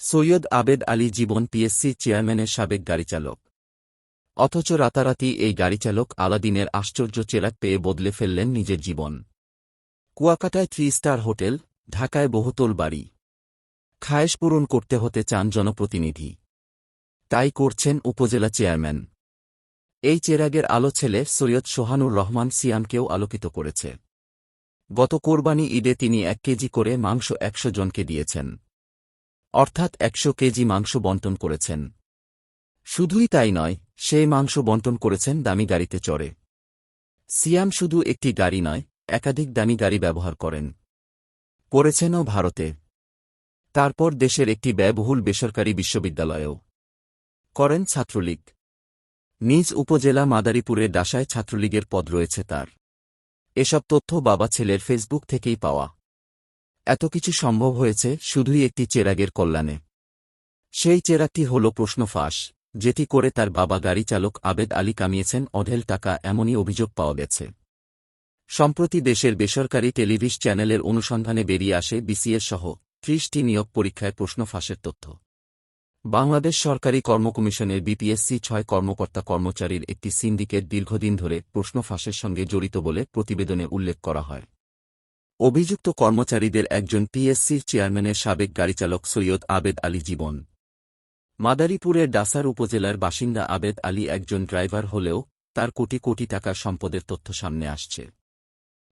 সৈয়দ আবেদ আলী জীবন পিএসসি চেয়ারম্যানের সাবেক গাড়িচালক। অথচ রাতারাতি এই গাড়িচালক আলাদিনের আশ্চর্য চেরাক পেয়ে বদলে ফেললেন নিজের জীবন। কুয়াকাটায় থ্রি স্টার হোটেল, ঢাকায় বহুতল বাড়ি। খায়েশ পূরণ করতে হতে চান জনপ্রতিনিধি। তাই করছেন উপজেলা চেয়ারম্যান। এই চেরাগের আলো ছেলে সৈয়দ সোহানুর রহমান সিয়ামকেও আলোকিত করেছে। গত কোরবানি ঈদে তিনি এক কেজি করে মাংস একশো জনকে দিয়েছেন। অর্থাৎ একশো কেজি মাংস বন্টন করেছেন। শুধুই তাই নয় সেই মাংস বন্টন করেছেন দামি গাড়িতে চড়ে। সিয়াম শুধু একটি গাড়ি নয়, একাধিক দামি গাড়ি ব্যবহার করেন। করেছেনও ভারতে। তারপর দেশের একটি ব্যয়বহুল বেসরকারি বিশ্ববিদ্যালয়েও। করেন ছাত্রলীগ। নিজ উপজেলা মাদারীপুরে ডাসায় ছাত্রলীগের পদ রয়েছে তার। এসব তথ্য বাবা ছেলের ফেসবুক থেকেই পাওয়া। এত কিছু সম্ভব হয়েছে শুধুই একটি চেরাগের কল্যাণে। সেই চেরাগটি হল প্রশ্ন ফাঁস, যেটি করে তার বাবা গাড়ি চালক আবেদ আলী কামিয়েছেন অঢেল টাকা এমনই অভিযোগ পাওয়া গেছে। সম্প্রতি দেশের বেসরকারি টেলিভিশ চ্যানেলের অনুসন্ধানে বেরিয়ে আসে বিসিএস সহ ত্রিশটি নিয়োগ পরীক্ষায় প্রশ্ন ফাঁসের তথ্য। বাংলাদেশ সরকারি কর্মকমিশনের বিপিএসসি ছয় কর্মকর্তা কর্মচারীর একটি সিন্ডিকেট দীর্ঘদিন ধরে প্রশ্ন ফাঁসের সঙ্গে জড়িত বলে প্রতিবেদনে উল্লেখ করা হয়। অভিযুক্ত কর্মচারীদের একজন পিএসসির চেয়ারম্যানের সাবেক গাড়িচালক সৈয়দ আবেদ আলী জীবন। মাদারীপুরের ডাসার উপজেলার বাসিন্দা আবেদ আলী একজন ড্রাইভার হলেও তার কোটি কোটি টাকার সম্পদের তথ্য সামনে আসছে।